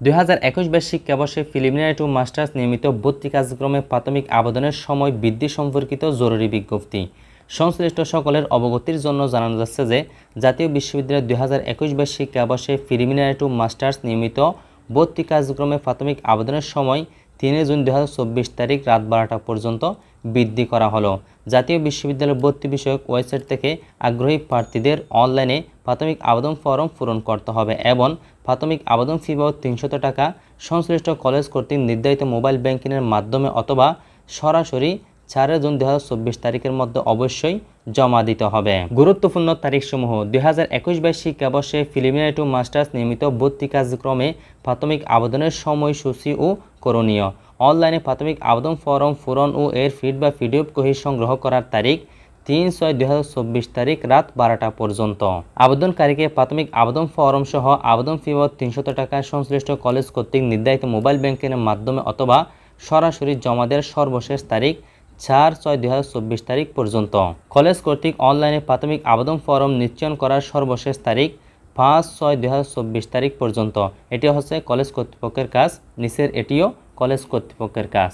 দুই হাজার একুশ বাইশ শিক্ষাবর্ষে প্রিলিমিনারি টু মাস্টার্স নিয়মিত ভর্তি কার্যক্রমে প্রাথমিক আবেদনের সময় বৃদ্ধি সম্পর্কিত জরুরি বিজ্ঞপ্তি। সংশ্লিষ্ট সকলের অবগতির জন্য জানানো যাচ্ছে যে, জাতীয় বিশ্ববিদ্যালয় দুই হাজার একুশ বাইশ শিক্ষাবর্ষে প্রিলিমিনারি টু মাস্টার্স নিয়মিত ভর্তি কার্যক্রমে প্রাথমিক আবেদনের সময় তিনে জুন দু হাজার চব্বিশ তারিখ রাত বারোটা পর্যন্ত বৃদ্ধি করা হলো। জাতীয় বিশ্ববিদ্যালয় ভর্তি বিষয়ক ওয়েবসাইট থেকে আগ্রহী প্রার্থীদের অনলাইনে প্রাথমিক আবেদন ফরম পূরণ করতে হবে এবং প্রাথমিক আবেদন ফি বাবদ তিনশত টাকা, সংশ্লিষ্ট কলেজ কর্তৃক নির্ধারিত মোবাইল ব্যাংকিংয়ের মাধ্যমে অথবা সরাসরি চার জুন দু হাজার চব্বিশ তারিখের মধ্যে অবশ্যই জমা দিতে হবে। গুরুত্বপূর্ণ তারিখসমূহ দুই হাজার একুশ বাইশ শিক্ষাবর্ষে প্রিলিমিনারি টু মাস্টার্স নিয়মিত ভর্তি কার্যক্রমে প্রাথমিক আবেদনের সময়সূচি ও করণীয়। অনলাইনে প্রাথমিক আবেদন ফরম পূরণ ও এর ফিড বা পিডিএফ কহি সংগ্রহ করার তারিখ তিন ছয় দুই তারিখ রাত বারোটা পর্যন্ত। আবেদনকারীকে প্রাথমিক আবেদন ফরম সহ আবেদন ফি বাবদ তিনশত টাকা সংশ্লিষ্ট কলেজ কর্তৃক নির্ধারিত মোবাইল ব্যাংকিংয়ের মাধ্যমে অথবা সরাসরি জমা দেওয়ার সর্বশেষ তারিখ চার ছয় দুই তারিখ পর্যন্ত। কলেজ কর্তৃক অনলাইনে প্রাথমিক আবেদন ফরম নিশ্চয়ন করার সর্বশেষ তারিখ পাঁচ ছয় দুই তারিখ পর্যন্ত। এটি হচ্ছে কলেজ কর্তৃপক্ষের কাজ, নিচের এটিও কলেজ কর্তৃপক্ষের কাজ।